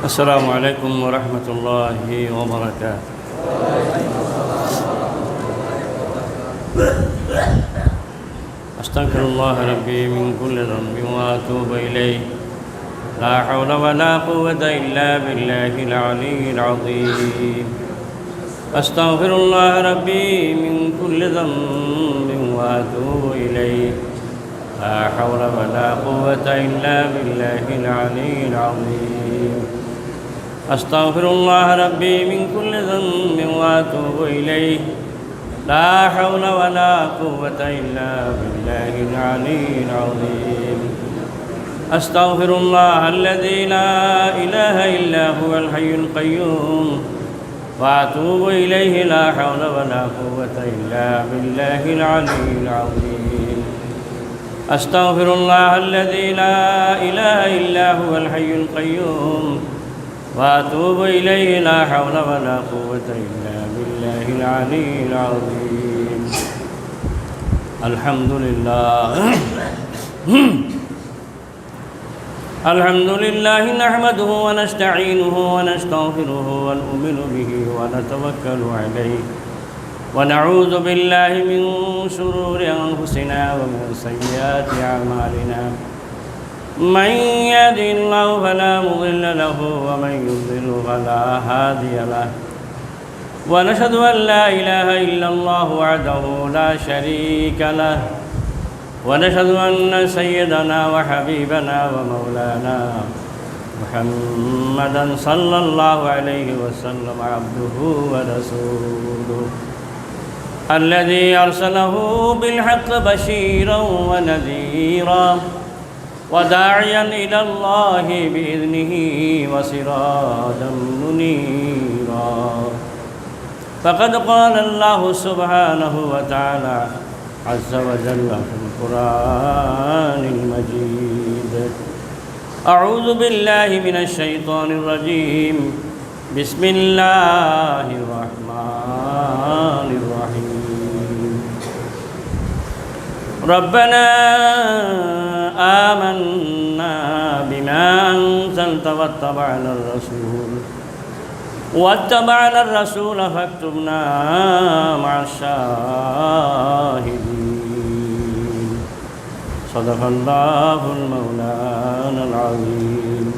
السلام عليكم ورحمة الله وبركاته. أستغفر الله ربي من كل ذنب وأتوب إليه. لا حول ولا قوة إلا بالله العلي العظيم. أستغفر الله ربي من كل ذنب وأتوب إليه. لا حول ولا قوة إلا بالله العلي العظيم. أستغفر الله ربي من كل ذنب وأتوب إليه. لا حول ولا قوة إلا بالله العلي العظيم. أستغفر الله الذي لا إله إلا هو الحي القيوم. وأتوب إليه لا حول ولا قوة إلا بالله العلي العظيم. أستغفر الله الذي لا إله إلا هو الحي القيوم. وأتوب إليه لا حول ولا قوة إلا بالله العلي العظيم. الحمد لله. الحمد لله نحمده ونستعينه ونستغفره ونؤمن به ونتوكل عليه. ونعوذ بالله من شرور أنفسنا ومن سيئات أعمالنا. من يهد الله فلا مضل له ومن يضلل فلا هادي له. ونشهد أن لا إله إلا الله وحده لا شريك له. ونشهد أن سيدنا وحبيبنا ومولانا محمدا صلى الله عليه وسلم عبده ورسوله. الذي أرسله بالحق بشيرا ونذيرا. وداعيا إلى الله بإذنه وسراجا منيرا. فقد قال الله سبحانه وتعالى عز وجل في القرآن المجيد أعوذ بالله من الشيطان الرجيم. بسم الله الرحمن الرحيم. ربنا آمنا بما أنزلت واتبعنا الرسول واتبعنا الرسول فاكتبنا مع الشاهدين صدق الله المولانا العظيم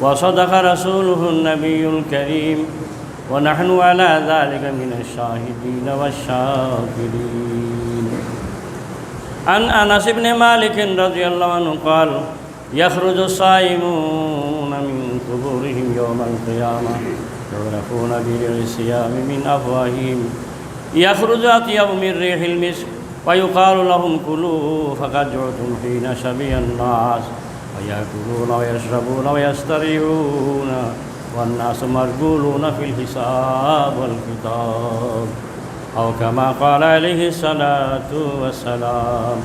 وصدق رسوله النبي الكريم ونحن على ذلك من الشاهدين والشاكرين عن أنس بن مالك رضي الله عنه قال يخرج الصائمون من قبورهم يوم القيامة يغرقون بريح الصيام من أفواههم. يخرج أطيب من ريح المسك ويقال لهم كلوا فقد جعتم حين شبي الناس ويأكلون ويشربون ويستريحون والناس مرجولون في الحساب والكتاب أو كما قال عليه الصلاة والسلام.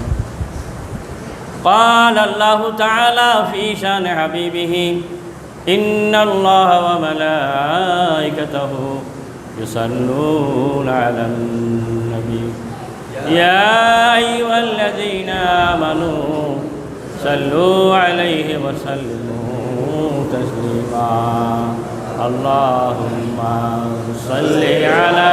قال الله تعالى في شأن حبيبه إن الله وملائكته يصلون على النبي. يا أيها الذين آمنوا صلوا عليه وسلموا تسليما. اللهم صل على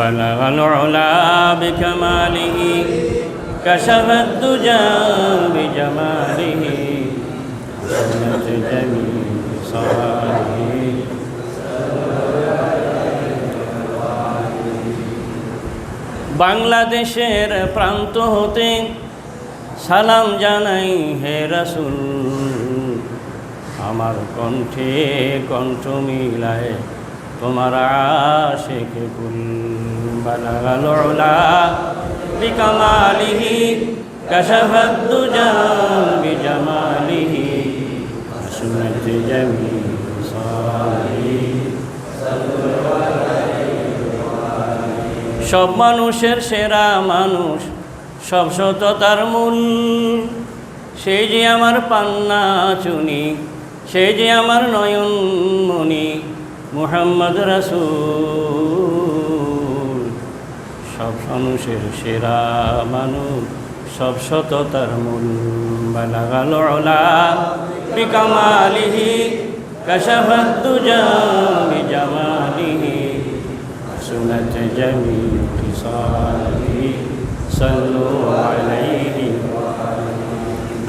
بلغ العلا بكماله كشف الدجى بجماله سنة جميل صلاته বাংলাদেশের প্রান্ত হতে সালাম জানাই হে রাসুল আমার কণ্ঠে কণ্ঠ মিলায় তোমার আশেখ কুল বালাগাল উলা বিকামালিহি কাশাফাত দুজা বিজামালিহি سنة جميع صالحين সব মানুষের সেরা মানুষ সব সততার মূল সে যে আমার পান্না চুনি সে যে আমার নয়নমণি মোহাম্মদ রসুল। সব মানুষের সেরা মানুষ, সব সততার মূল বালাগাল ওলা। বিকামালিহি কশফদ্দুজা বিজামালিহি সুনত জমি কিসালি সল্লু আলাইহি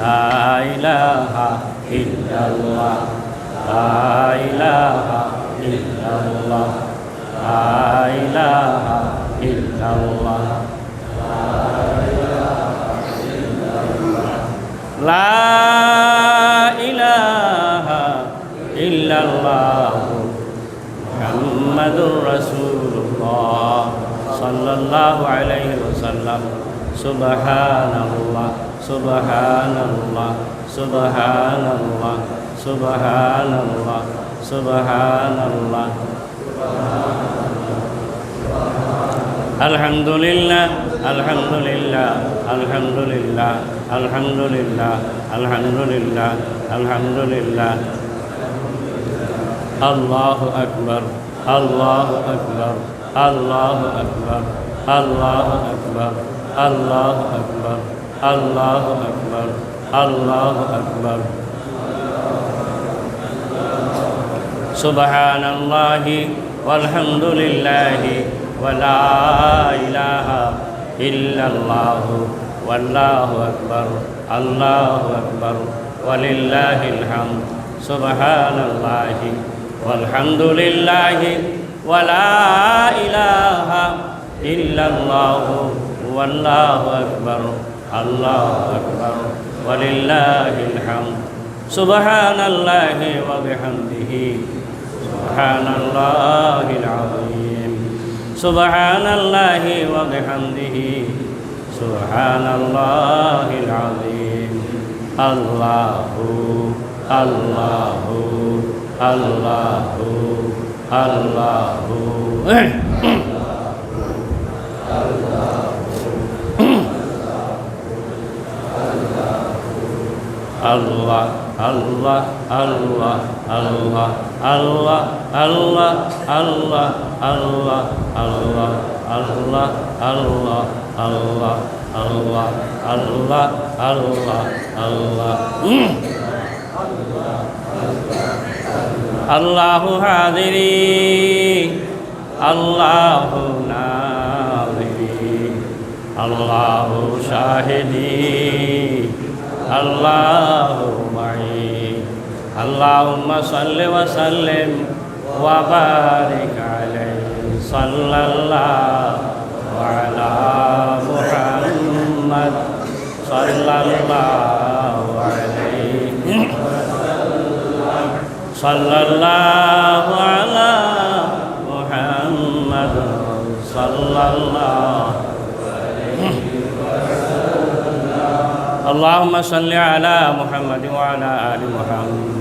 লা ইলাহা ইল্লাল্লাহ। লা ইলাহা illallah la ilaha illallah la ilaha illallah মুহাম্মাদুর রাসূলুল্লাহ সাল্লাল্লাহু আলাইহি ওয়াসাল্লাম। সুবহানাল্লাহ সুবহানাল্লাহ সুবহানাল্লাহ। سبحان الله الحمد لله الحمد لله الحمد لله الحمد لله الحمد لله الحمد لله الله أكبر الله أكبر الله أكبر الله أكبر الله أكبر الله أكبر الله أكبر. سبحان الله والحمد لله ولا إله إلا الله والله أكبر الله أكبر ولله الحمد سبحان الله والحمد لله ولا إله إلا الله والله أكبر الله أكبر ولله الحمد سبحان الله وبحمده سبحان الله العظيم سبحان الله وبحمده سبحان الله العظيم الله الله الله الله Allah Allah আল্লাহ আল্লাহ আল্লাহ আল্লাহ আল্লাহ আল্লাহ আল্লাহ আল্লাহ আল্লাহ আল্লাহ আল্লাহ আল্লাহ আল্লাহ আল্লাহ আল্লাহ আল্লাহ হাদিরি আল্লাহ নাদিরি আল্লাহ শাহিদি আল্লাহ اللهم صل وسلم وبارك عليه صلى الله على محمد صلى الله عليه صلى الله على محمد صلى الله اللهم صل على محمد وعلى آل محمد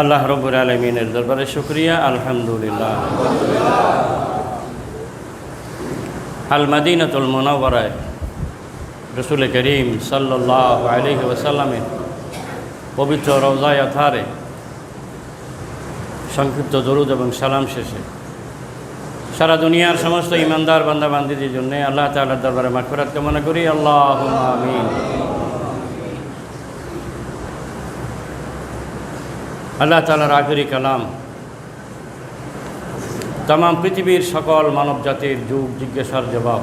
আল্লাহ রব্বুর আলমিনের দরবারে শুক্রিয়া, আলহামদুলিল্লাহ। আল মাদিনাতুল মোনাওয়ারায় রসুল করিম সাল্লাহ আলহি ওসাল্লামের পবিত্র রওজায় আথারে, সংক্ষিপ্ত দরুদ এবং সালাম শেষে সারা দুনিয়ার সমস্ত ইমানদার বান্দাবান্দিদের জন্য আল্লাহ তাআলার দরবারে মাগফিরাত কামনা করি। আল্লাহ আমিন। আল্লাহ তালার আগরি কালাম। তাম পৃথিবীর সকল মানব জাতির যুগ জিজ্ঞাসার জবাব।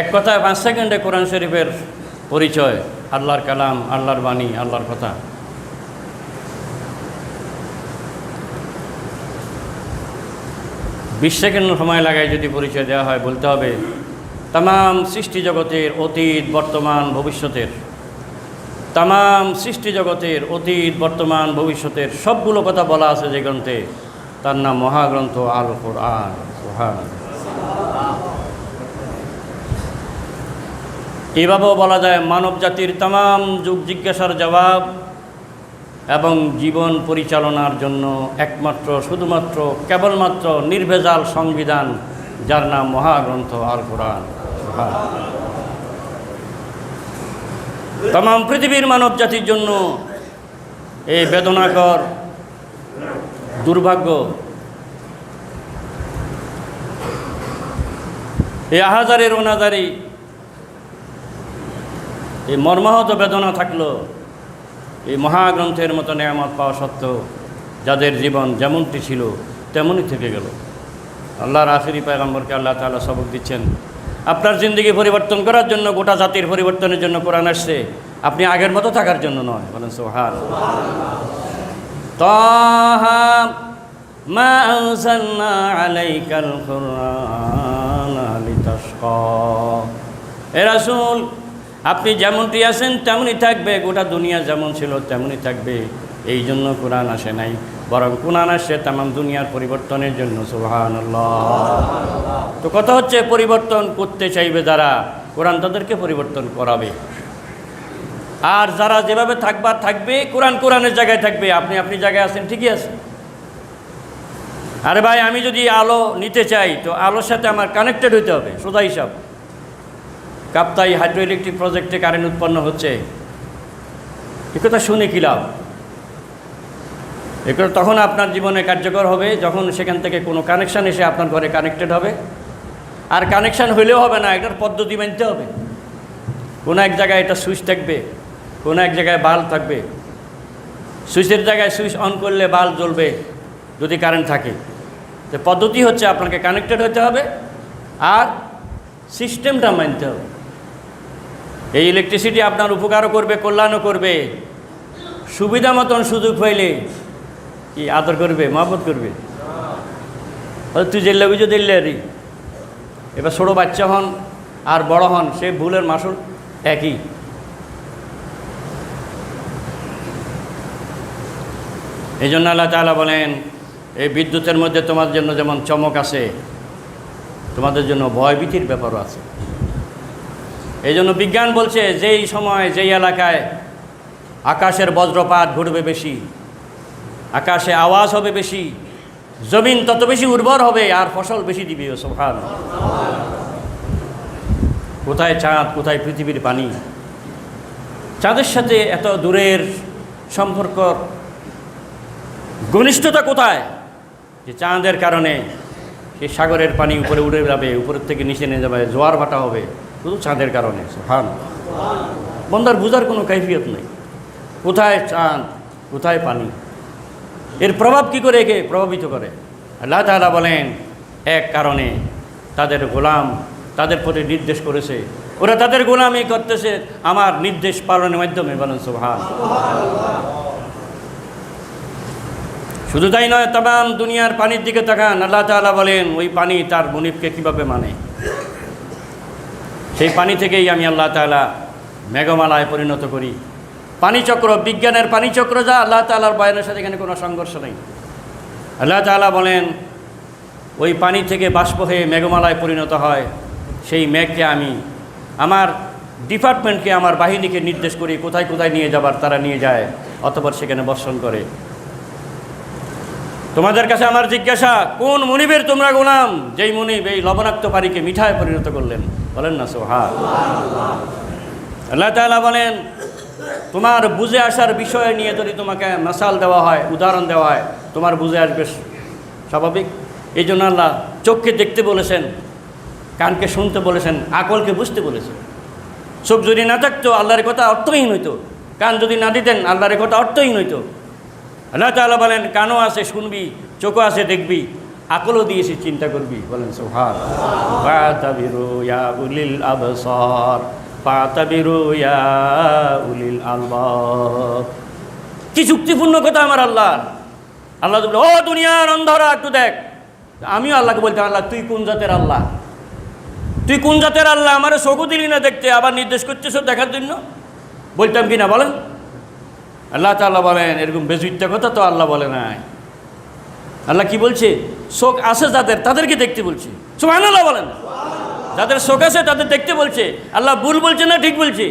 এক কথায় পাঁচ সেকেন্ডে কোরআন শরীফের পরিচয়, আল্লাহর কালাম, আল্লাহর বাণী, আল্লাহর কথা। বিশ সেকেন্ড সময় লাগায় যদি পরিচয় দেওয়া হয়, বলতে হবে তাম সৃষ্টি জগতের অতীত, বর্তমান, ভবিষ্যতের। তাম সৃষ্টি জগতের, অতীত, বর্তমান, ভবিষ্যতের সবগুলো কথা বলা আছে যে গ্রন্থে। তার নাম মহাগ্রন্থ আল কোরআন এভাবেও বলা যায় মানব জাতির তাম যুগ জিজ্ঞাসার জবাব এবং জীবন পরিচালনার জন্য একমাত্র, শুধুমাত্র, কেবলমাত্র নির্ভেজাল সংবিধান, যার নাম মহাগ্রন্থ আল কোরআন তাম পৃথিবীর মানব জাতির জন্য এই বেদনাকর দুর্ভাগ্য। এই আহাজারের অনাজারি, এই মর্মাহত বেদনা থাকল এই মহাগ্রন্থের মতো নেয়ামত পাওয়া সত্ত্বেও যাদের জীবন যেমনটি ছিল তেমনই থেকে গেল। আল্লাহর আখিরি পায়গম্বরকে আল্লাহ তালা সবক দিচ্ছেন। আপনার জিন্দগি পরিবর্তন করার জন্য, গোটা জাতির পরিবর্তনের জন্য কোরআন আসছে। আপনি আগের মতো থাকার জন্য নয়। বলেন সোহান আপনি যেমনটি আছেন, তেমনই থাকবে। গোটা দুনিয়া যেমন ছিল, তেমনই থাকবে। এই জন্য কোরআন আসে নাই। বরং কোরআন আসছে তাম দুনিয়ার পরিবর্তনের জন্য সুবহান তো কথা হচ্ছে পরিবর্তন করতে চাইবে যারা, কোরআন তাদেরকে পরিবর্তন করাবে। আর যারা যেভাবে থাকবার থাকবে, কোরআন কোরআনের জায়গায় থাকবে। আপনি আপনি জায়গায় আছেন, ঠিকই আছে আরে ভাই, আমি যদি আলো নিতে চাই, তো আলোর সাথে আমার কানেক্টেড হইতে হবে, সোজা হিসাব। কাপ্তাই হাইড্রো ইলেকট্রিক প্রজেক্টে কারেন্ট উৎপন্ন হচ্ছে। এ কথা শুনে কি লাভ? এগুলো তখন আপনার জীবনে কার্যকর হবে, যখন সেখান থেকে কোনো কানেকশান এসে আপনার ঘরে কানেক্টেড হবে। আর কানেকশান হইলেও হবে না, এটার পদ্ধতি মানতে হবে। কোনো এক জায়গায় এটা সুইচ থাকবে, কোনো এক জায়গায় বাল্ব থাকবে। সুইচের জায়গায় সুইচ অন করলে বাল্ব জ্বলবে, যদি কারেন্ট থাকে। তো পদ্ধতি হচ্ছে আপনাকে কানেক্টেড হতে হবে, আর সিস্টেমটা মানতে হবে। এই ইলেকট্রিসিটি আপনার উপকারও করবে, কল্যাণও করবে। সুবিধা মতন সুযোগ হইলে কি আদর করবে, মহব্বত করবে? তুই জেল্লা বুঝো দিল্লে আরে এবার ছোটো বাচ্চা হন আর বড় হন, সে ভুলের মাসুল একই। এই জন্য আল্লাহ তাআলা বলেন, এই বিদ্যুতের মধ্যে তোমার জন্য যেমন চমক আছে, তোমাদের জন্য ভয়ভীতির ব্যাপারও আছে। এই জন্য বিজ্ঞান বলছে, যেই সময়, যেই এলাকায় আকাশের বজ্রপাত ঘটবে বেশি আকাশে আওয়াজ হবে বেশি, জমিন তত বেশি উর্বর হবে, আর ফসল বেশি দিবে সোহান কোথায় চাঁদ, কোথায় পৃথিবীর পানি? চাঁদের সাথে এত দূরের সম্পর্ক, ঘনিষ্ঠতা কোথায়? যে চাঁদের কারণে সেই সাগরের পানি উপরে উড়ে যাবে, উপরের থেকে নিচে নিয়ে যাবে, জোয়ার ভাটা হবে, শুধু চাঁদের কারণে হান বন্দার বুঝার কোনো কৈফিয়ত নেই। কোথায় চাঁদ, কোথায় পানি? এর প্রভাব কি করে একে? প্রভাবিত করে। আল্লাহ তাআলা বলেন, এক কারণে তাদের গোলাম তাদের প্রতি নির্দেশ করেছে। ওরা তাদের গোলামি করতেছে আমার নির্দেশ পালনের মাধ্যমে বলেন, সুবহান। শুধু তাই নয় তাম দুনিয়ার পানির দিকে তাকান। আল্লাহ তাআলা বলেন, ওই পানি তার মনিবকে কীভাবে মানে? সেই পানি থেকেই আমি আল্লাহ তাআলা মেঘমালায় পরিণত করি। পানিচক্র, বিজ্ঞানের পানিচক্র যা আল্লাহ তাআলার বয়ানের সাথে এখানে কোনো সংঘর্ষ নেই। আল্লাহ তালা বলেন, ওই পানি থেকে বাষ্প হয়ে মেঘমালায় পরিণত হয়, সেই মেঘকে আমি আমার ডিপার্টমেন্টকে, আমার বাহিনীকে নির্দেশ করি কোথায় কোথায় নিয়ে যাবার, তারা নিয়ে যায়, অতপর সেখানে বর্ষণ করে। তোমাদের কাছে আমার জিজ্ঞাসা, কোন মনিবের তোমরা গোলাম? যেই মনিব এই লবণাক্ত পানিকে মিঠায় পরিণত করলেন। বলেন না সোহা আল্লাহ তাআলা বলেন তোমার বুঝে আসার বিষয় নিয়ে যদি তোমাকে মাসাল দেওয়া হয়, উদাহরণ দেওয়া হয়, তোমার বুঝে আসবে স্বাভাবিক। এই জন্য আল্লাহ চোখকে দেখতে বলেছেন, কানকে শুনতে বলেছেন, আকলকে বুঝতে বলেছেন। চোখ যদি না থাকতো, আল্লাহর কথা অর্থহীন হইতো। কান যদি না দিতেন, আল্লাহর কথা অর্থহীন হইতো। আল্লাহ তাআলা বলেন, কানও আছে, শুনবি, চোখও আছে, দেখবি, আকলও দিয়েছি চিন্তা করবি। বলেন সোহার ইয়া উলিল আলবাব। কি যুক্তিপূর্ণ কথা আমার আল্লাহ আল্লাহ ও দুনিয়ার অন্ধরা, একটু দেখ। আমিও আল্লাহকে বলতাম, আল্লাহ, তুই কোন জাতের আল্লাহ? তুই কোন জাতের আল্লাহ? আমার চোখও দিলি না দেখতে, আবার নির্দেশ করছিস দেখার জন্য? বলতাম কি না, বলেন? আল্লাহ তাল্লাহ বলেন, এরকম বেজুইত্যা কথা তো আল্লাহ বলে নাই। আল্লাহ কি বলছে? শোক আছে যাদের, তাদেরকে দেখতে বলছে। সুহান আল্লাহ বলেন। যাদের শোক আছে তাদের দেখতে বলছে। আল্লাহ ভুল বলছে না ঠিক বলছে?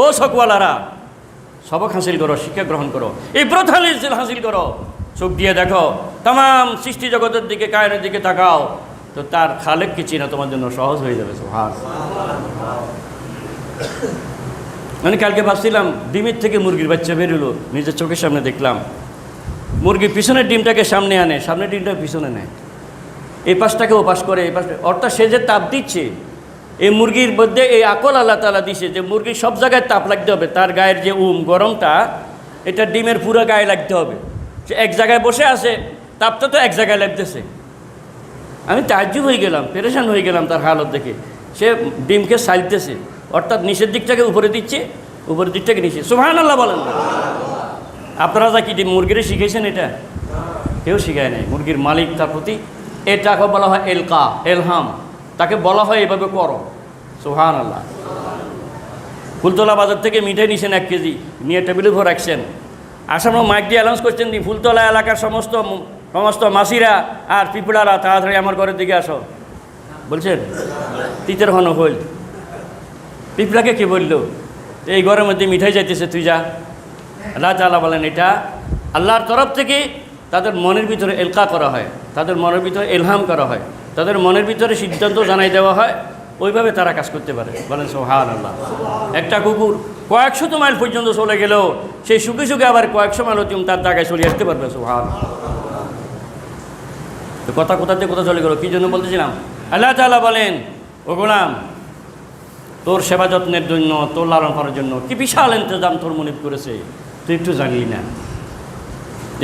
ও শোকওয়ালারা সবক হাসিল করো শিক্ষা গ্রহণ করো। এই ব্রত হাসিল করো। চোখ দিয়ে দেখো তাম সৃষ্টি জগতের দিকে কায়নের দিকে তাকাও। তো তার খালেক খালেককে চিনা তোমার জন্য সহজ হয়ে যাবে মানে কালকে ভাবছিলাম ডিমের থেকে মুরগির বাচ্চা বেরোলো নিজের চোখের সামনে দেখলাম। মুরগি পিছনের ডিমটাকে সামনে আনে, সামনের ডিমটাকে পিছনে নেয়। এই পাশটাকে ও পাশ করে, এই পাশটা অর্থাৎ সে যে তাপ দিচ্ছে, এই মুরগির মধ্যে এই আকল আল্লাহ তালা দিছে যে মুরগির সব জায়গায় তাপ লাগতে হবে, তার গায়ের যে উম, গরমটা, এটা ডিমের পুরো গায়ে লাগতে হবে। সে এক জায়গায় বসে আছে, তাপটা তো এক জায়গায় লাগতেছে। আমি তাজ্জুব হয়ে গেলাম, পেরেশান হয়ে গেলাম তার হালত দেখে। সে ডিমকে সাইলতেছে, অর্থাৎ নিচের দিকটাকে উপরে দিচ্ছে, উপরের দিকটাকে নিচে। সুহান আল্লাহ বলেন। আপনারা যা কি মুরগিরে শিখেছেন এটা? কেউ শিখায় নাই। মুরগির মালিক তার প্রতি এটাকে বলা হয় এলকা, এলহাম। তাকে বলা হয় এভাবে করো। সুহান আল্লাহ ফুলতলা বাজার থেকে মিঠাই নিছেন এক কেজি। নিয়ে টেবিলের উপর রাখছেন। আসামে মাইক দিয়ে অ্যানাউন্স করছেন দি, ফুলতলা এলাকার সমস্ত সমস্ত মাসিরা আর পিপড়ারা, তাড়াতাড়ি আমার ঘরের দিকে আসো। বলছেন? তিতের হন হইল। পিঁপড়াকে কে বলল? এই ঘরের মধ্যে মিঠাই যাইতেছে, তুই যা। আল্লাহ তালা বলেন এটা আল্লাহর তরফ থেকে তাদের মনের ভিতরে এলকা করা হয়, তাদের মনের ভিতরে এলহাম করা হয়, তাদের মনের ভিতরে সিদ্ধান্ত জানাই দেওয়া হয়, ওইভাবে তারা কাজ করতে পারে। বলেন সোহান আল্লাহ একটা কুকুর কয়েকশত মাইল পর্যন্ত চলে গেলেও সেই সুখে সুখে আবার কয়েকশো মাইল তুমি তার জায়গায় চলে আসতে পারবে সোহান তো কথা কোথাতে কোথা চলে গেল, কী জন্য বলতেছিলাম? আল্লাহ তালা বলেন, ও গোলাম, তোর সেবা যত্নের জন্য, তোর লালন করার জন্য কি বিশাল ইন্তজাম তোর মনে করেছে তুই একটু জানলি না।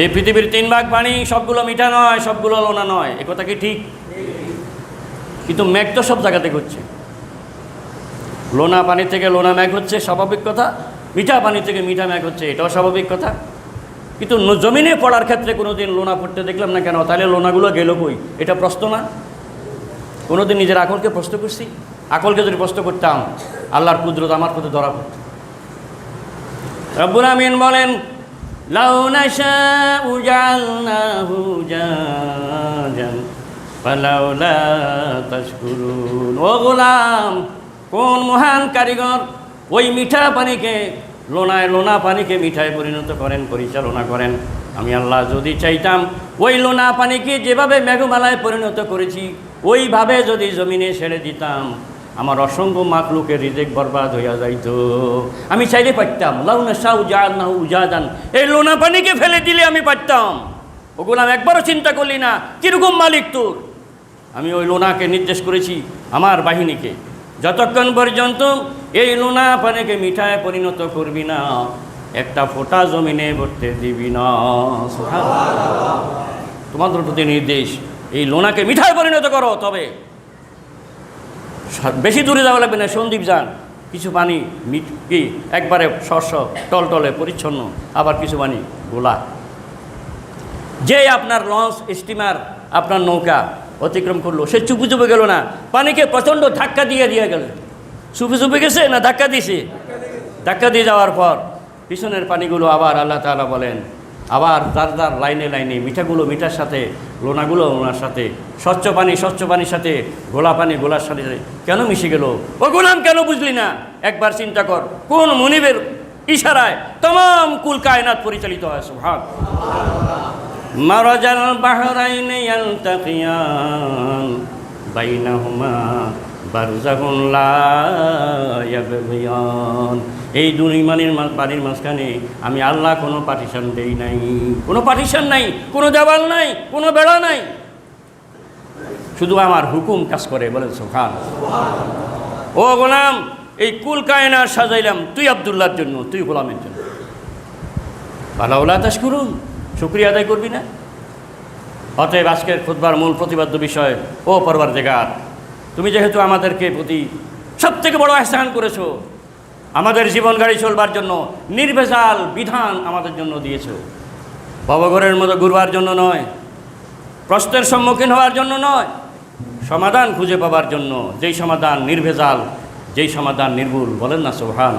এই পৃথিবীর তিন ভাগ পানি, সবগুলো মিঠা নয়, সবগুলো লোনা নয়। এ কথা কি ঠিক? কিন্তু মেঘ তো সব জায়গাতে হচ্ছে লোনা পানি থেকে লোনা মেঘ হচ্ছে স্বাভাবিক কথা, মিঠা পানি থেকে মিঠা মেঘ হচ্ছে, এটাও স্বাভাবিক কথা। কিন্তু জমিনে পড়ার ক্ষেত্রে কোনো দিন লোনা পড়তে দেখলাম না কেন? তাহলে লোনাগুলো গেল কই? এটা প্রশ্ন না? কোনো দিন নিজের আকলকে প্রশ্ন করছি? আকলকে যদি প্রশ্ন করতাম, আল্লাহর কুদরত আমার প্রতি ধরা পড়ত। রব্বুল আমিন বলেন ও গোলাম, কোন মহান কারিগর ওই মিঠা পানিকে লোনায় লোনা পানিকে মিঠায় পরিণত করেন, পরিচালনা করেন? আমি আল্লাহ যদি চাইতাম, ওই লোনা পানিকে যেভাবে মেঘমালায় পরিণত করেছি, ওইভাবে যদি জমিনে ছেড়ে দিতাম। আমার অসংখ্য মাকলুকের রিজেক বরবাদ হইয়া যাইত। আমি চাইলে পারতাম, লাউনা শাহ উজান না উজাদান। এই লোনা পানিকে ফেলে দিলে আমি পারতাম। ওগুলো আমি একবারও চিন্তা করলি না, কীরকম মালিক তোর? আমি ওই লোনাকে নির্দেশ করেছি আমার বাহিনীকে। যতক্ষণ পর্যন্ত এই লোনা পানিকে মিঠায় পরিণত করবি না, একটা ফোঁটা জমিনে ভরতে দিবি না। তোমাদের প্রতি নির্দেশ, এই লোনাকে মিঠায় পরিণত করো তবে। বেশি দূরে যাওয়া লাগবে না, সন্দীপ যান। কিছু পানি, মিট কি, একবারে শস্য টলটলে, পরিচ্ছন্ন। আবার কিছু পানি, গোলা। যে আপনার লঞ্চ, স্টিমার, আপনার নৌকা অতিক্রম করল, সে চুপে চুপে গেল না। পানিকে প্রচণ্ড ধাক্কা দিয়ে দিয়ে গেল। চুপে চুপে গেছে না ধাক্কা দিয়েছে? ধাক্কা দিয়ে যাওয়ার পর পিছনের পানিগুলো আবার আল্লাহ তালা বলেন আবার তার তার লাইনে লাইনে মিঠাগুলো মিঠার সাথে, লোনাগুলো লোনার সাথে, স্বচ্ছ পানি, স্বচ্ছ পানির সাথে গোলা পানি গোলার সাথে কেন মিশে গেল? ও গোলাম কেন বুঝলি না? একবার চিন্তা কর, কোন মনিবের ইশারায় তমাম কুল কায়নাত পরিচালিত হয় সুভাগ মারাজাল বাহরাইনে বাইনা বাইনাহুমা বারুজাগুন লাবন এই দুনিমানের বাড়ির মাঝখানে আমি আল্লাহ কোনো পার্টিশন দেই নাই। কোনো পার্টিশন নাই, কোনো দেওয়াল নাই, কোনো বেড়া নাই। শুধু আমার হুকুম কাজ করে বলেন সোখান ও গোলাম, এই কুল কায়না সাজাইলাম তুই আবদুল্লার জন্য, তুই গোলামের জন্য। ভালাউল্লাহ তাস করুন শুক্রিয়া আদায় করবি না? অতএব আজকের খুদবার মূল প্রতিবাদ্য বিষয়, ও পরবার জায়গা তুমি যেহেতু আমাদেরকে প্রতি সব থেকে বড় আহসান করেছ, আমাদের জীবন গাড়ি চলবার জন্য নির্ভেজাল বিধান আমাদের জন্য দিয়েছ। ভবঘরের মতো ঘুরবার জন্য নয়, প্রশ্নের সম্মুখীন হওয়ার জন্য নয়, সমাধান খুঁজে পাবার জন্য। যেই সমাধান নির্ভেজাল, যেই সমাধান নির্ভুল, বলেন না সোহান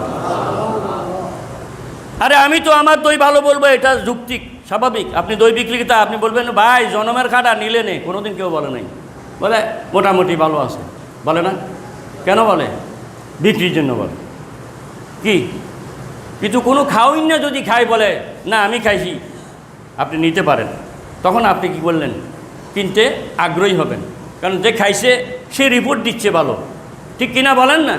আরে আমি তো আমার দই ভালো বলব, এটা যুক্তিক স্বাভাবিক। আপনি দই বিক্রেতা, আপনি বলবেন, ভাই, জনমের খাটা নিলে নে। কোনোদিন কেউ বলে নাই। বলে, মোটামুটি ভালো আছে। বলে না। কেন বলে? বিক্রির জন্য বলে। কি? কিন্তু কোনো খাওয়াই না যদি খাই বলে, না, আমি খাইছি। আপনি নিতে পারেন। তখন আপনি কি বললেন কিনতে আগ্রহী হবেন। কারণ যে খাইছে, সে রিপোর্ট দিচ্ছে ভালো। ঠিক কিনা বলেন না?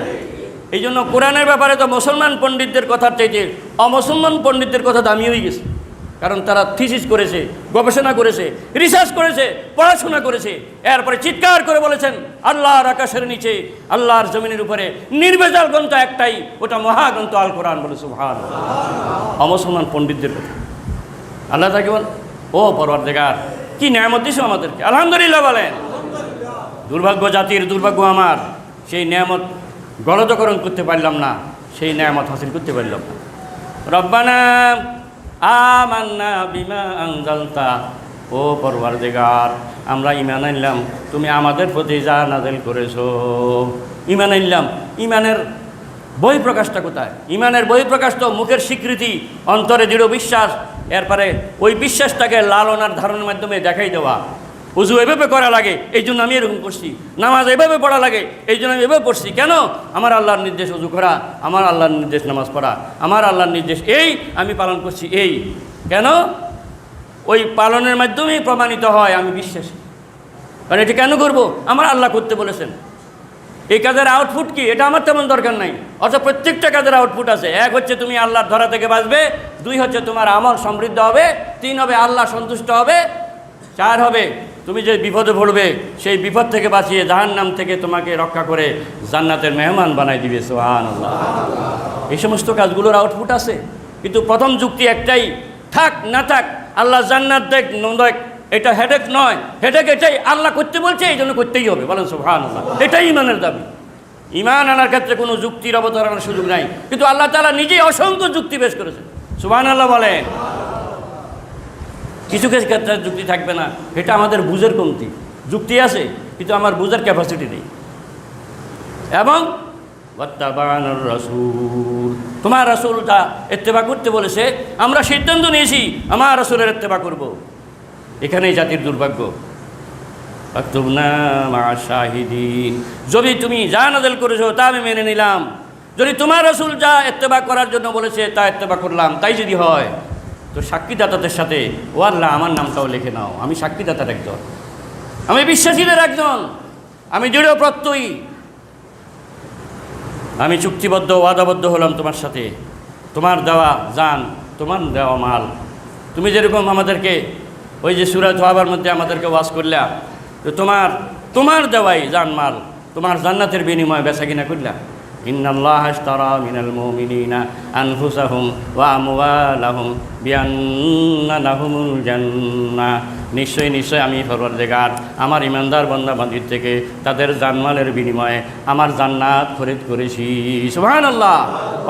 এই জন্য কোরআনের ব্যাপারে তো মুসলমান পণ্ডিতদের কথার চাইতে, অমুসলমান পণ্ডিতদের কথা দামি হয়ে গেছে। কারণ তারা থিসিস করেছে, গবেষণা করেছে রিসার্চ করেছে, পড়াশোনা করেছে। এরপরে চিৎকার করে বলেছেন, আল্লাহর আকাশের নিচে, আল্লাহর জমিনের উপরে নির্বেজাল গ্রন্থ একটাই, ওটা মহাগ্রন্থ আল কোরআন বলে সুভান অমুসলমান পণ্ডিতদের কথা। আল্লাহ তাকে বল ও পরওয়ারদেগার, কি নিয়ামত দিছো আমাদেরকে? আলহামদুলিল্লাহ, বলেন। দুর্ভাগ্য জাতির দুর্ভাগ্য আমার, সেই নিয়ামত গণতকরণ করতে পারলাম না, সেই নিয়ামত হাসিল করতে পারলাম না। রব্বানা আমান্না বিমা ও আমরা ইমান আনলাম, তুমি আমাদের প্রতি যা নাজেল করেছ। ইমান আনলাম ইমানের বই প্রকাশটা কোথায়? ইমানের বই প্রকাশ তো মুখের স্বীকৃতি, অন্তরে দৃঢ় বিশ্বাস, এরপরে ওই বিশ্বাসটাকে লালনার ধারণের মাধ্যমে দেখাই দেওয়া। উজু এভাবে করা লাগে, এই জন্য আমি এরকম করছি। নামাজ এভাবে পড়া লাগে, এই জন্য আমি এভাবে পড়ছি। কেন? আমার আল্লাহর নির্দেশ উজু করা, আমার আল্লাহর নির্দেশ নামাজ পড়া, আমার আল্লাহর নির্দেশ এই, আমি পালন করছি এই। কেন? ওই পালনের মাধ্যমেই প্রমাণিত হয়, আমি বিশ্বাসী। কারণ এটা কেন করব? আমার আল্লাহ করতে বলেছেন। এই কাজের আউটপুট কি? এটা আমার তেমন দরকার নাই। অর্থাৎ প্রত্যেকটা কাজের আউটপুট আছে। এক হচ্ছে তুমি আল্লাহর ধরা থেকে বাঁচবে, দুই হচ্ছে তোমার আমল সমৃদ্ধ হবে, তিন হবে আল্লাহ সন্তুষ্ট হবে, চার হবে তুমি যে বিপদে পড়বে, সেই বিপদ থেকে বাঁচিয়ে জাহান নাম থেকে তোমাকে রক্ষা করে জান্নাতের মেহমান বানাই দিবে সোহান এই সমস্ত কাজগুলোর আউটপুট আছে। কিন্তু প্রথম যুক্তি একটাই, থাক, না থাক, আল্লাহ জান্নাত দেখ নদেখ এটা হেডেক নয়। হেডেক এটাই, আল্লাহ করতে বলছে, এই জন্য করতেই হবে, বলেন সোহান আল্লাহ এটাই ইমানের দাবি। ইমান আনার ক্ষেত্রে কোনো যুক্তির অবতারণার সুযোগ নাই। কিন্তু আল্লাহ তালা নিজেই অসংখ্য যুক্তি পেশ করেছেন। সুবহান আল্লাহ বলেন। কিছু কিছু ক্ষেত্রে যুক্তি থাকবে না, এটা আমাদের বুঝের কমতি। যুক্তি আছে, কিন্তু আমার বুঝের ক্যাপাসিটি নেই। এবং রাসূল। তোমার রাসূলটা এত্তেবা করতে বলেছে, আমরা সিদ্ধান্ত নিয়েছি, আমার রসুলের এত্তেবা করব। এখানেই জাতির দুর্ভাগ্য। যদি তুমি যা নাজেল করেছ, তা আমি মেনে নিলাম। যদি তোমার রসুল যা এত্তেবা করার জন্য বলেছে, তা এত্তেবা করলাম। তাই যদি হয় তো সাক্ষীদাতাদের সাথে, ও আল্লাহ, আমার নামটাও লিখে নাও। আমি সাক্ষীদাতার একজন আমি বিশ্বাসীদের একজন আমি দৃঢ় প্রত্যয়ী। আমি চুক্তিবদ্ধ ওয়াদাবদ্ধ হলাম তোমার সাথে। তোমার দেওয়া জান, তোমার দেওয়া মাল। তুমি যেরকম আমাদেরকে ওই যে সুরাত হওয়ার মধ্যে আমাদেরকে ওয়াজ করলা, তো তোমার তোমার দেওয়াই জান মাল। তোমার জান্নাতের বিনিময়ে বেচা কিনা করলা। ইন্নাল্লাহ আশতারা মিনাল মুমিনিনা আনফুসাহুম ওয়া আমওয়ালাহুম বিআন্না লাহুমুল জান্নাহ নিশ্চয়ই নিশ্চয় আমি ফরওয়ারদিগার আমার ইমানদার বান্দাবান্দির থেকে তাদের জানমালের বিনিময়ে আমার জান্নাত খরিদ করেছি। সুবহানাল্লাহ।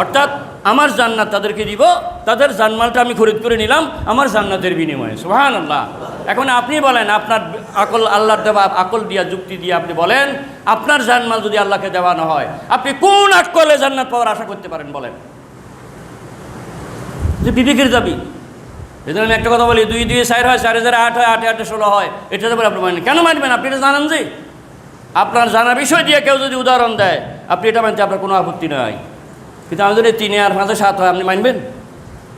অর্থাৎ আমার জান্নাত তাদেরকে দিব, তাদের জানমালটা আমি খরিদ করে নিলাম আমার জান্নাতের বিনিময়ে। সুবহানাল্লাহ। এখন আপনি বলেন, আপনার আকল, আল্লাহর দেওয়া আকল দিয়া, যুক্তি দিয়ে আপনি বলেন, আপনার জানমাল যদি আল্লাহকে দেওয়ানো হয়, আপনি কোন আকলে জান্নাত পাওয়ার আশা করতে পারেন বলেন? যে বিবেকের দাবি। এজন্য আমি একটা কথা বলি, দুই দুই, চার হয়, চার হাজার আট হয়, আটে আটে ষোলো হয়, এটা তো আপনি মানেন কেন মানবেন? আপনি এটা জানান যে? আপনার জানা বিষয় দিয়ে কেউ যদি উদাহরণ দেয়, আপনি এটা মানতে আপনার কোনো আপত্তি নাই। কিন্তু আমি যদি তিনে আর পাঁচে সাত হয়, আপনি মানবেন?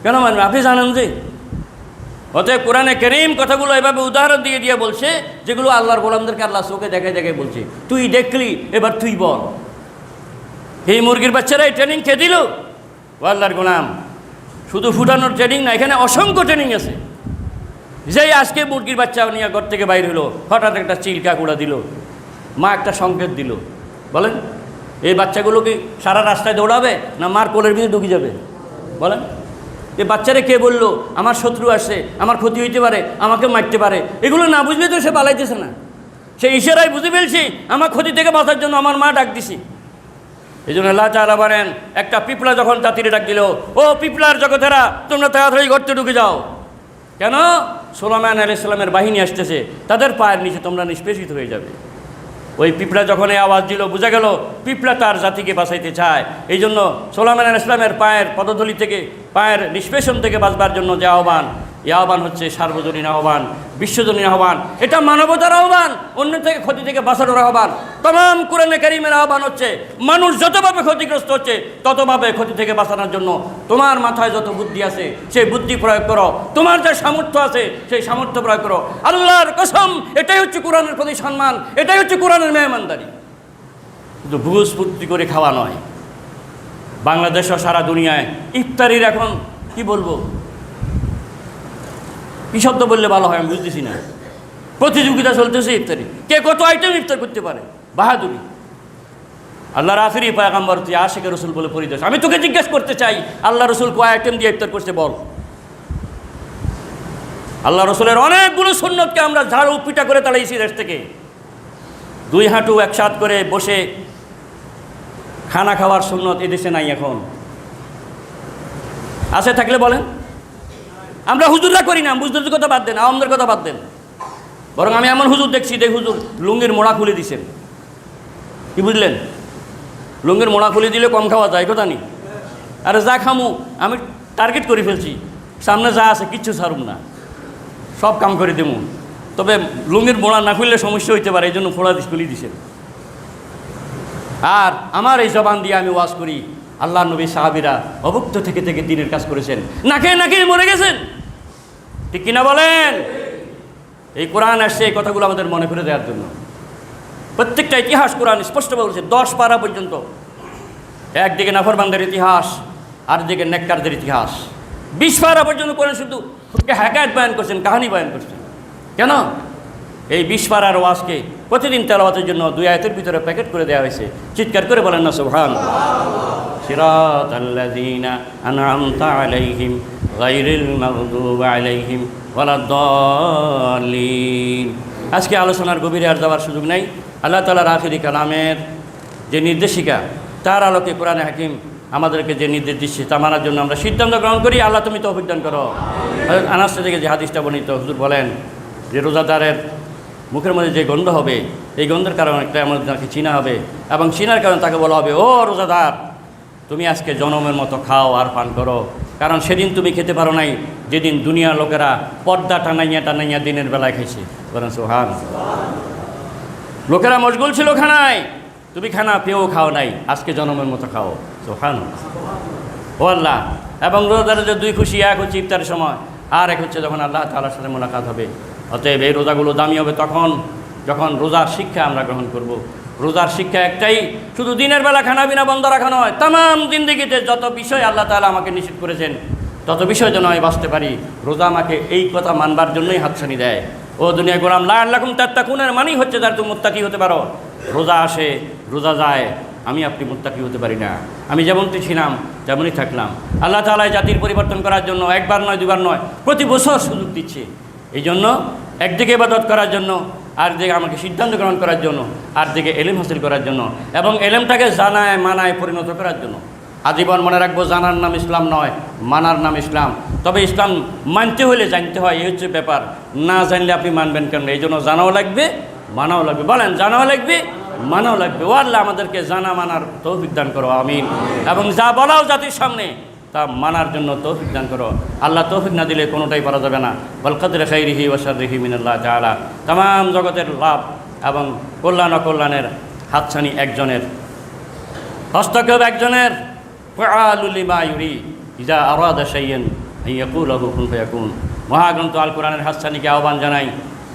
কেন মানবেন? আপনি জানেন যে? অতএব কোরআনে করিম কথাগুলো এভাবে উদাহরণ দিয়ে দিয়ে বলছে, যেগুলো আল্লাহর গোলামদেরকে আল্লাহ চোখে দেখে দেখে বলছে। তুই দেখলি, এবার তুই বল। এই মুরগির বাচ্চারা এই ট্রেনিং কে দিল? আল্লাহর গোলাম, শুধু ফুটানোর ট্রেনিং না, এখানে অসংখ্য ট্রেনিং আছে। যেই আজকে মুরগির বাচ্চা নিয়ে ঘর থেকে বাইর হলো, হঠাৎ একটা চিলকা কুড়া দিল। মা একটা সংকেত দিল। বলেন, এই বাচ্চাগুলো কি সারা রাস্তায় দৌড়াবে না মার কোলের ভিতরে ঢুকে যাবে? বলেন। এ বাচ্চারে কে বলল, আমার শত্রু আসে, আমার ক্ষতি হইতে পারে, আমাকে মারতে পারে। এগুলো না বুঝলে তো সে পালাইতেছে না। সে ইশারায় বুঝে ফেলছি, আমার ক্ষতি থেকে বাঁচার জন্য আমার মা ডাক দিছি। এই জন্য আল্লাহ তাআলা বলেন, একটা পিপলা যখন জাতিরে ডাক দিল, ও পিপলার জগতেরা, তোমরা তাড়াতাড়ি গর্তে ঢুকে যাও। কেন? সোলামান আলি ইসলামের বাহিনী আসতেছে, তাদের পায়ের নিচে তোমরা নিষ্পেষিত হয়ে যাবে। ওই পিঁপড়া যখন এই আওয়াজ দিল, বোঝা গেল পিঁপড়া তার জাতিকে বাঁচাইতে চায়। এই জন্য সোলামান ইসলামের পায়ের পদধলি থেকে, পায়ের নিষ্পেষণ থেকে বাঁচবার জন্য যে আহ্বান এই আহ্বান হচ্ছে সার্বজনীন আহ্বান, বিশ্বজনীন আহ্বান। এটা মানবতার আহ্বান, অন্য থেকে ক্ষতি থেকে বাঁচানোর আহ্বান। তমাম কোরআনে কারিমের আহ্বান হচ্ছে, মানুষ যতভাবে ক্ষতিগ্রস্ত হচ্ছে, ততভাবে ক্ষতি থেকে বাঁচানোর জন্য তোমার মাথায় যত বুদ্ধি আছে, সেই বুদ্ধি প্রয়োগ করো। তোমার যে সামর্থ্য আছে, সেই সামর্থ্য প্রয়োগ করো। আল্লাহর কসম, এটাই হচ্ছে কোরআনের প্রতি সম্মান, এটাই হচ্ছে কোরআনের মেহমানদারি। কিন্তু ভুজ ফুর্তি করে খাওয়া নয়। বাংলাদেশ ও সারা দুনিয়ায় ইফতারির এখন কি বলব? কি শব্দ বললে ভালো হয়, আমি বুঝতেছি না। প্রতিযোগিতা চলতেছে ইফতারি। কে কত আইটেম ইফতার করতে পারে? বাহাদুরি। আল্লাহর আখিরি পায়গাম্বর তুই আশেখের রসুল বলে পরিদর্শ আমি তোকে জিজ্ঞেস করতে চাই আল্লাহ রসুল কয় আইটেম দিয়ে ইফতার করছে বল। আল্লাহ রসুলের অনেকগুলো সুন্নতকে আমরা ঝাড়ু পিটা করে তাড়াইছি দেশ থেকে। দুই হাঁটু একসাথ করে বসে খানা খাওয়ার সুন্নত এদেশে নাই এখন। আছে থাকলে বলেন। আমরা হুজুররা করি না বুঝতে কথা বাদ দেন, আওয়ামদের কথা বাদ দেন। বরং আমি এমন হুজুর দেখছি দেখ হুজুর লুঙ্গির মোড়া খুলে দিছেন। কি বুঝলেন? লুঙ্গির মোড়া খুলে দিলে কম খাওয়া যায়, কথা নেই। আরে যা খামু, আমি টার্গেট করে ফেলছি, সামনে যা আছে কিচ্ছু ছাড়ুম না। সব কাম করে দেবো। তবে লুঙ্গির মোড়া না খুললে সমস্যা হইতে পারে এই জন্য ফোড়া খুলে দিছেন। আর আমার এই জবান দিয়ে আমি ওয়াজ করি, আল্লাহ নবী সাহাবিরা অভুক্ত থেকে থেকে দিনের কাজ করেছেন। নাকে নাকে মরে গেছেন। ঠিক কিনা বলেন? এই কোরআন আসছে, এই কথাগুলো আমাদের মনে করে দেওয়ার জন্য। প্রত্যেকটা ইতিহাস কোরআন স্পষ্ট বলছে, দশ পারা পর্যন্ত। একদিকে নাফরবানদের ইতিহাস আর দিকে নেককারদের ইতিহাস। বিশ পারা পর্যন্ত কোরআন শুধু হ্যাকায়ত বয়ান করছেন, কাহানি বয়ান করছেন। কেন? এই বিশ পাড়ার ওয়াজকে প্রতিদিন তেলাওয়াতের জন্য দুই আয়তের ভিতরে প্যাকেট করে দেওয়া হয়েছে। চিৎকার করে বলেন না সুবহান সিরাত গায়রিল মাগদুব আলাইহিম ওয়ালাদ-দাল্লিন। আজকে আলোচনার গভীরে আর যাওয়ার সুযোগ নাই। আল্লাহ তাআলার আখিরি কালামের যে নির্দেশিকা, তার আলোকে কোরআনে হাকিম আমাদেরকে যে নির্দেশ দিচ্ছে তা মানার জন্য আমরা সিদ্ধান্ত গ্রহণ করি। আল্লাহ তুমি তো অভিজ্ঞান করো। আনাস থেকে যে হাদিসটা বর্ণিত, হুজুর বলেন যে রোজাদারের মুখের মধ্যে যে গন্ধ হবে, এই গন্ধের কারণে একটা আমাদের তাকে চিনা হবে এবং চিনার কারণে তাকে বলা হবে, ও রোজাদার, তুমি আজকে জনমের মতো খাও আর পান করো। কারণ সেদিন তুমি খেতে পারো নাই, যেদিন দুনিয়ার লোকেরা পর্দা টানাইয়া টানাইয়া দিনের বেলায় খেয়েছে বলেন, সোহান। লোকেরা মশগুল ছিল খানায়। তুমি খানা পেয়েও খাও নাই, আজকে জনমের মতো খাও। সোহান। ও আল্লাহ, এবং রোজাদারের যে দুই খুশি, এক হচ্ছে ইফতারের সময়, আর এক হচ্ছে যখন আল্লাহ তালার সাথে মোলাকাত হবে। অতএব এই রোজাগুলো দামি হবে তখন, যখন রোজার শিক্ষা আমরা গ্রহণ করব। রোজার শিক্ষা একটাই, শুধু দিনের বেলা খানা বিনা বন্ধ রাখা নয় তাম জিন্দিগিতে যত বিষয় আল্লাহ তালা আমাকে নিষেধ করেছেন, তত বিষয় যেন আমি বাঁচতে পারি, রোজা আমাকে এই কথা মানবার জন্যই হাতছানি দেয়। ও দুনিয়া গোলাম, লা আল্লাহম তাত্তাকুনের মানেই হচ্ছে তার তুমি মুত্তাকি হতে পারো। রোজা আসে, রোজা যায়, আমি আপনি মুত্তাকি হতে পারি না। আমি যেমনটি ছিলাম, তেমনই থাকলাম। আল্লাহ তালা জাতির পরিবর্তন করার জন্য একবার নয়, দুবার নয়, প্রতি বছর সুযোগ দিচ্ছে। এই জন্য একদিকে ইবাদত করার জন্য আর দিকে আমাকে সিদ্ধান্ত গ্রহণ করার জন্য, আর দিকে এলেম হাসিল করার জন্য, এবং এলেমটাকে জানায়, মানায় পরিণত করার জন্য। আজীবন মনে রাখব, জানার নাম ইসলাম নয়, মানার নাম ইসলাম। তবে ইসলাম মানতে হলে জানতে হয়, এই হচ্ছে ব্যাপার। না জানলে আপনি মানবেন কেন এই জন্য জানাও লাগবে, মানাও লাগবে। বলেন, জানাও লাগবে, মানাও লাগবে। ও আল্লাহ আমাদেরকে জানা, মানার তৌফিক দান করো, আমিন। এবং যা বলাও জাতির সামনে তা মানার জন্য তৌফিক দান করো। আল্লাহ তৌফিক না দিলে কোনোটাই পারা যাবে না। বলকাদের খাইরিহি ওয়াসারিহি মিনাল্লাহ তাআলা। তাম জগতের লাভ এবং কল্যাণ অকল্যাণের হাতছানি একজনের। হস্তক্ষেপ একজনের। ফাআলুলিমা ইউরি। ইজা আরাদা কুন ফায়াকুন। মহাগ্রন্থ আল কোরআনের হাতছানিকে আহ্বান জানাই।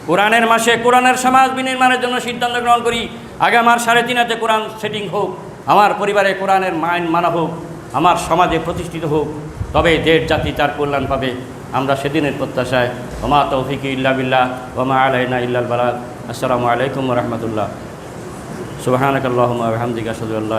কোরআনের মাসে কোরআনের সমাজ বিনির্মাণের জন্য সিদ্ধান্ত গ্রহণ করি। আগে আমার সাড়ে তিন হাতে কোরআন সেটিং হোক। আমার পরিবারে কোরআনের মাইন মানা হোক। আমার সমাজে প্রতিষ্ঠিত হোক, তবে দেড় জাতি তার কল্যাণ পাবে। আমরা সেদিনের প্রত্যাশায়, ওমা তৌফিক ইল্লা বিল্লাহ, ওমা আলাইনা ইল্লাল বালাদ আসসালামু আলাইকুম রহমতুল্লাহ। সুবহানাকাল্লাহুম্মা ওয়া বিহামদিকা, আশহাদু আল্লা